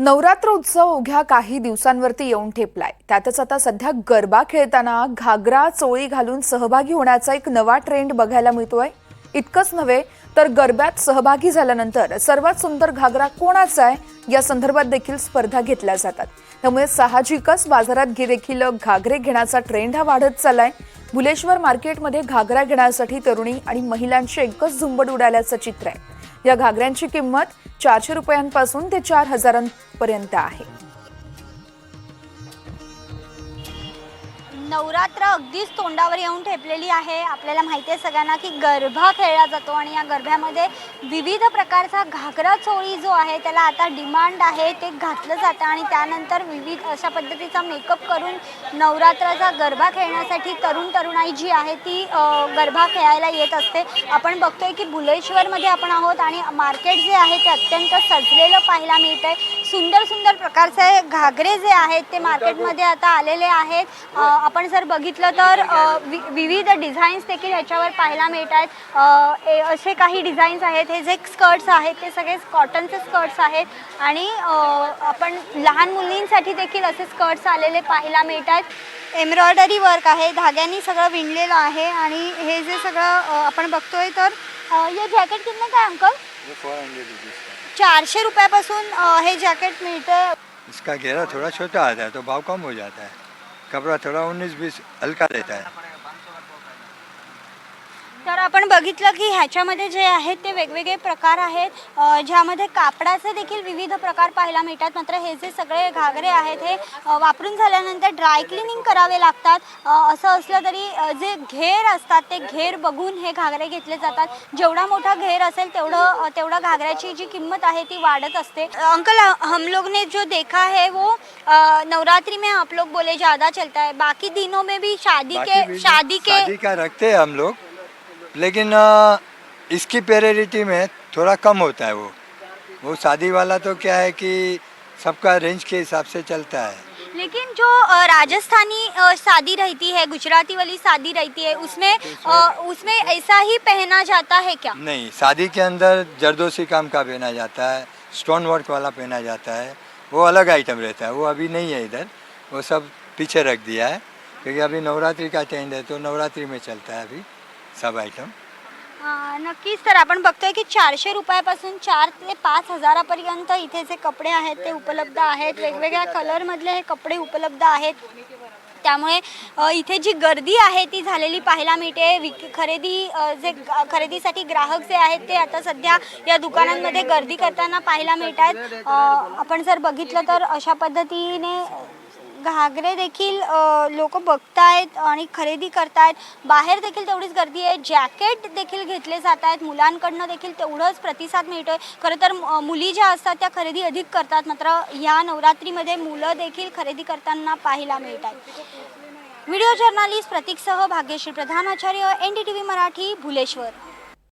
नवरात्र उत्सव उघ्या काही दिवसांवरती येऊन ठेपलाय. त्यातच आता सध्या गरबा खेळताना घागरा चोळी घालून सहभागी होण्याचा एक नवा ट्रेंड बघायला मिळतोय. इतकंच नव्हे तर गरब्यात सहभागी झाल्यानंतर सर्वात सुंदर घागरा कोणाचा आहे? या संदर्भात देखील स्पर्धा घेतल्या जातात. त्यामुळे साहजिकच बाजारात देखील घागरे घेण्याचा ट्रेंड हा वाढत चाललाय. भुलेश्वर मार्केटमध्ये घागरा घेण्यासाठी तरुणी आणि महिलांची एकच झुंबड उडाल्याचं चित्र आहे. या घागऱ्यांची किंमत चारशे रुपयांपासून ते चार हजारांपर्यंत आहे. नवरात्र अगदीच तोंडावर येऊन ठेपलेली आहे. आपल्याला माहिती आहे सगळ्यांना की गरबा खेळला जातो आणि या गरब्यामध्ये विविध प्रकारचा घागरा चोळी जो आहे त्याला आता डिमांड आहे ते घातलं जातं आणि त्यानंतर विविध अशा पद्धतीचा मेकअप करून नवरात्राचा गरबा खेळण्यासाठी तरुण तरुणाई जी आहे ती गरबा खेळायला येत असते. आपण बघतोय की भुलेश्वरमध्ये आपण आहोत आणि मार्केट जे आहे ते अत्यंत सजलेलं पाहायला मिळतं आहे सुंदर सुंदर प्रकारचे घागरे जे आहेत ते मार्केटमध्ये आता आलेले आहेत. आपण जर बघितलं तर वि- विविध डिझाईन्स देखील ह्याच्यावर पाहायला मिळत आहेत. असे काही डिझाईन्स आहेत. हे जे स्कर्ट्स आहेत ते सगळे कॉटनचे स्कर्ट्स आहेत. आणि आपण लहान मुलींसाठी देखील असे स्कर्ट्स आलेले पाहायला मिळत आहेत. एम्ब्रॉयडरी वर्क आहे. धाग्यांनी सगळं विणलेलं आहे. आणि हे जे सगळं आपण बघतोय तर हे जॅकेट कितने काय अंकल चारशे रुपयापासून अ, हे जॅकेट मिळतं. इसका घेरा थोड़ा छोटा आता है तो भाव कम हो जाता है। कपड़ा थोड़ा उन्नीस बीस हल्का रहता है। तर आपण बघितलं की ह्याच्यामध्ये जे आहेत ते वेगवेगळे प्रकार आहेत. ज्यामध्ये कापडाचे देखील विविध प्रकार पाहायला मिळतात. मात्र हे जे सगळे घागरे आहेत हे वापरून झाल्यानंतर ड्राय क्लिनिंग करावे लागतात. असं असलं तरी जे घेर असतात ते घेर बघून हे घागरे घेतले जातात. जेवढा मोठा घेर असेल तेवढं तेवढं घागऱ्याची जी किंमत आहे ती वाढत असते. अंकल हम लोग ने जो देखा है वो नवरात्रि में आप लोग बोले ज़्यादा चलता है. बाकी दिनों में भी शादी बाकी के भी शादी के शादी का रखते हैं हम लोग। लेकिन इसकी पेरिटी में थोड़ा कम होता है वो। वो शादी वाला तो क्या है कि सबका रेंज के हिसाब से चलता है। लेकिन जो राजस्थानी शादी रहती है गुजराती वाली शादी रहती है उसमें अ, उसमें ऐसा ही पहना जाता है क्या? नहीं शादी के अंदर जरदोसी काम का पहना जाता है स्टोन वर्क वाला पहना जाता है वो अलग आइटम रहता है वो अभी नहीं है इधर वो सब पीछे रख दिया है क्योंकि अभी नवरात्रि का ट्रेंड है तो नवरात्रि में चलता है अभी। सब आयटम नक्कीच. तर आपण बघतोय की चारशे रुपयापासून चार ते पाच हजारापर्यंत इथे जे कपडे आहेत ते उपलब्ध आहेत. वेगवेगळ्या कलरमधले हे कपडे उपलब्ध आहेत. त्यामुळे अ, इथे जी गर्दी आहे ती झालेली पाहायला मिळते. विक खरेदी अ, जे ग- खरेदीसाठी ग्राहक जे आहेत ते आता सध्या या दुकानांमध्ये गर्दी करताना पाहायला मिळत आहेत आपण जर बघितलं तर अशा पद्धतीने घागरे देखील लोक बघतायत आणि खरेदी करतायत. बाहेर देखील तेवढीच गर्दी आहे. जॅकेट देखील घेतले जात आहेत. मुलांकडनं देखील तेवढंच प्रतिसाद मिळतो आहे खरं तर मुली ज्या असतात त्या खरेदी अधिक करतात. मात्र या नवरात्रीमध्ये मुलं देखील खरेदी करताना पाहायला मिळत आहेत video journalist प्रतीकसह Bhagyashree Pradhanacharya N D T V Marathi Bhuleshwar.